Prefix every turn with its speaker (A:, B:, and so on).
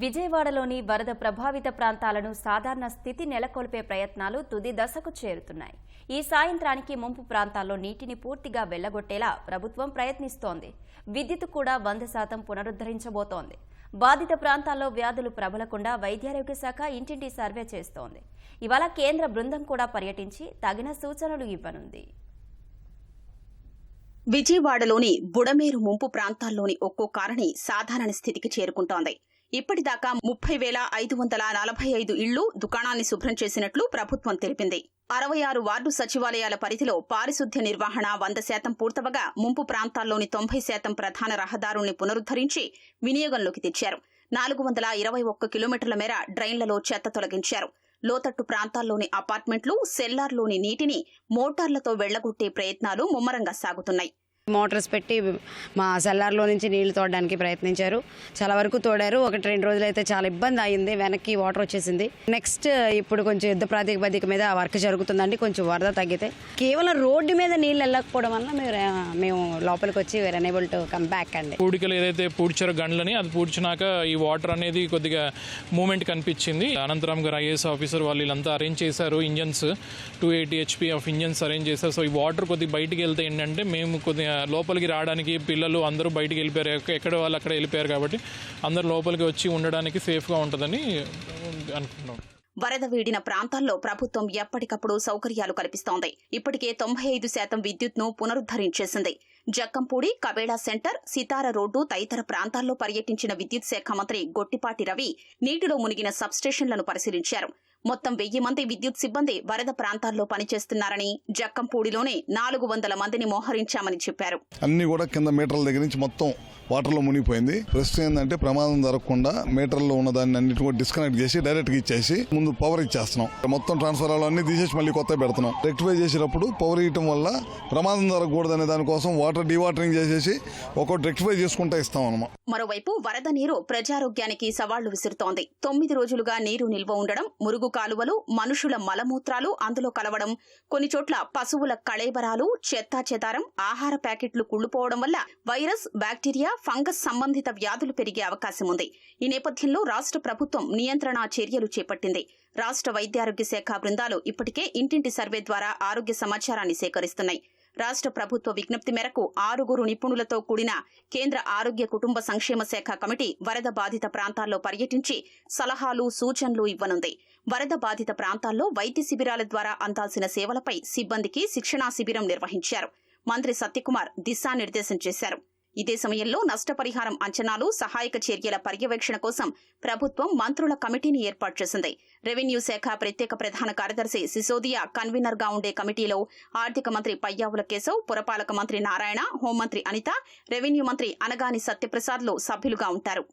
A: విజయవాడలోని వరద ప్రభావిత ప్రాంతాలను సాధారణ స్థితి నెలకొల్పే ప్రయత్నాలు తుది దశకు చేరుతున్నాయి. ఈ సాయంత్రానికి ముంపు ప్రాంతాల్లో నీటిని పూర్తిగా వెళ్ళగొట్టేలా ప్రభుత్వం ప్రయత్నిస్తోంది. విద్యుత్ కూడా వంద శాతం పునరుద్ధరించబోతోంది. బాధిత ప్రాంతాల్లో వ్యాధులు ప్రబలకుండా వైద్యారోగ్య శాఖ ఇంటింటి సర్వే చేస్తోంది. ఇవాళ కేంద్ర బృందం కూడా పర్యటించి తగిన సూచనలు ఇవ్వనుంది.
B: విజయవాడలోని బుడమేరు ముంపు ప్రాంతాల్లోని ఒక్కో కాలనీ సాధారణ స్థితికి చేరుకుంటోంది. ఇప్పటిదాకా ముప్పై వేల ఐదు వందల నలభై ఐదు ఇళ్ళు దుకాణాన్ని శుభ్రం చేసినట్లు ప్రభుత్వం తెలిపింది. అరవై ఆరు వార్డు సచివాలయాల పరిధిలో పారిశుద్ధ్య నిర్వహణ వంద శాతం పూర్తవగా ముంపు ప్రాంతాల్లోని తొంభై శాతం ప్రధాన రహదారుల్ని పునరుద్ధరించి వినియోగంలోకి తెచ్చారు. నాలుగు వందల ఇరవై ఒక్క కిలోమీటర్ల మేర డ్రైన్లలో చెత్త తొలగించారు. లోతట్టు ప్రాంతాల్లోని అపార్ట్మెంట్లు సెల్లార్లోని నీటిని మోటార్లతో వెళ్ళగొట్టే ప్రయత్నాలు ముమ్మరంగా సాగుతున్నాయి.
C: మోటార్స్ పెట్టి మా సెల్లార్లో నుంచి నీళ్ళు తోడడానికి ప్రయత్నించారు. చాలా వరకు తోడారు. ఒకటి రెండు రోజులు అయితే చాలా ఇబ్బంది అయింది వెనక్కి వాటర్ వచ్చేసింది. నెక్స్ట్ ఇప్పుడు కొంచెం యుద్ధ ప్రాతిపదిక మీద వర్క్ జరుగుతుందండి. కొంచెం వరద తగ్గితే కేవలం రోడ్డు మీద నీళ్ళు వెళ్ళకపోవడం వల్ల మేము మేము లోపలికి వచ్చి were unable to come back అండి.
D: పూడికలు ఏదైతే పూడ్చారో గండ్లని అది పూడ్చినాక ఈ వాటర్ అనేది కొద్దిగా మూమెంట్ కనిపించింది. అనంతరం గారు ఐఏఎస్ ఆఫీసర్ వాళ్ళు వీళ్ళంతా అరేంజ్ చేశారు. Engines two eighty HP of engines arrange చేశారు. సో ఈ వాటర్ కొద్దిగా బయటికి వెళ్తే ఏంటంటే మేము కొద్దిగా లోపలికి రావడానికి పిల్లలు అందరూ బయటికి వెళ్ళిపోయారు. ఎక్కడ వాళ్ళు అక్కడ వెళ్ళిపోయారు కాబట్టి అందరూ లోపలికి వచ్చి ఉండడానికి సేఫ్గా ఉంటుందని అనుకుంటున్నాం.
B: వరద వీడిన ప్రాంతాల్లో ప్రభుత్వం ఎప్పటికప్పుడు సౌకర్యాలు కల్పిస్తోంది. ఇప్పటికే తొంభై ఐదు శాతం విద్యుత్ను పునరుద్ధరించేసింది. జక్కంపూడి కబేడా సెంటర్ సితార రోడ్డు తదితర ప్రాంతాల్లో పర్యటించిన విద్యుత్ శాఖ మంత్రి గొట్టిపాటి రవి నీటిలో మునిగిన సబ్స్టేషన్లను పరిశీలించారు. మొత్తం వెయ్యి మంది విద్యుత్ సిబ్బంది వరద ప్రాంతాల్లో పనిచేస్తున్నారని జక్కంపూడిలోనే నాలుగు వందల మందిని మోహరించామని చెప్పారు.
E: అన్ని కూడా కింద మీటర్ల దగ్గర నుంచి మొత్తం వాటర్లో మునిగిపోయింది. ప్రస్తుతం ఏంటంటే ప్రమాదం జరగకుండా మీటర్లో ఉన్న దాన్ని అన్నిటి కూడా డిస్కనెక్ట్ చేసి డైరెక్ట్గా ఇచ్చేసి ముందు పవర్ ఇచ్చేస్తున్నాం. మొత్తం ట్రాన్స్ఫర్ అన్ని తీసేసి మళ్ళీ కొత్త పెడుతున్నాం. రెక్టిఫై చేసేటప్పుడు పవర్ ఇవ్వడం వల్ల ప్రమాదం జరగకూడదు అనే దానికోసం వాటర్ డివాటరింగ్ చేసేసి ఒక్కొక్కటి రెక్టిఫై చేసుకుంటా ఇస్తాం అనమాట
B: మరోవైపు వరద నీరు ప్రజారోగ్యానికి సవాళ్ళు విసురుతోంది. తొమ్మిది రోజులుగా నీరు నిల్వ ఉండడం మురుగు కాలువలు మనుషుల మలమూత్రాలు అందులో కలవడం కొన్ని చోట్ల పశువుల కళేబరాలు చెత్తా చెదారం ఆహార ప్యాకెట్లు కుళ్ళుపోవడం వల్ల వైరస్ బ్యాక్టీరియా ఫంగస్ సంబంధిత వ్యాధులు పెరిగే అవకాశం ఉంది ఈ నేపథ్యంలో రాష్ట్ర ప్రభుత్వం నియంత్రణ చర్యలు చేపట్టింది. రాష్ట్ర వైద్యారోగ్య శాఖ బృందాలు ఇప్పటికే ఇంటింటి సర్వే ద్వారా ఆరోగ్య సమాచారాన్ని సేకరిస్తున్నాయి. రాష్ట్ర ప్రభుత్వ విజ్ఞప్తి మేరకు ఆరుగురు నిపుణులతో కూడిన కేంద్ర ఆరోగ్య కుటుంబ సంక్షేమ శాఖ కమిటీ వరద బాధిత ప్రాంతాల్లో పర్యటించి సలహాలు సూచనలు ఇవ్వనుంది. వరద బాధిత ప్రాంతాల్లో వైద్య శిబిరాల ద్వారా అందాల్సిన సేవలపై సిబ్బందికి శిక్షణా శిబిరం నిర్వహించారు. మంత్రి సత్యకుమార్ దిశానిర్దేశం చేశారు. ఇదే సమయంలో నష్టపరిహారం అంచనాలు సహాయక చర్యల పర్యవేక్షణ కోసం ప్రభుత్వం మంత్రుల కమిటీని ఏర్పాటు చేసింది. రెవెన్యూ శాఖ ప్రత్యేక ప్రధాన కార్యదర్శి సిసోదియా కన్వీనర్గా ఉండే కమిటీలో ఆర్థిక మంత్రి పయ్యావుల కేశవ్ పురపాలక మంత్రి నారాయణ హోంమంత్రి అనిత రెవెన్యూ మంత్రి అనగాని సత్యప్రసాద్లో సభ్యులుగా ఉంటారు.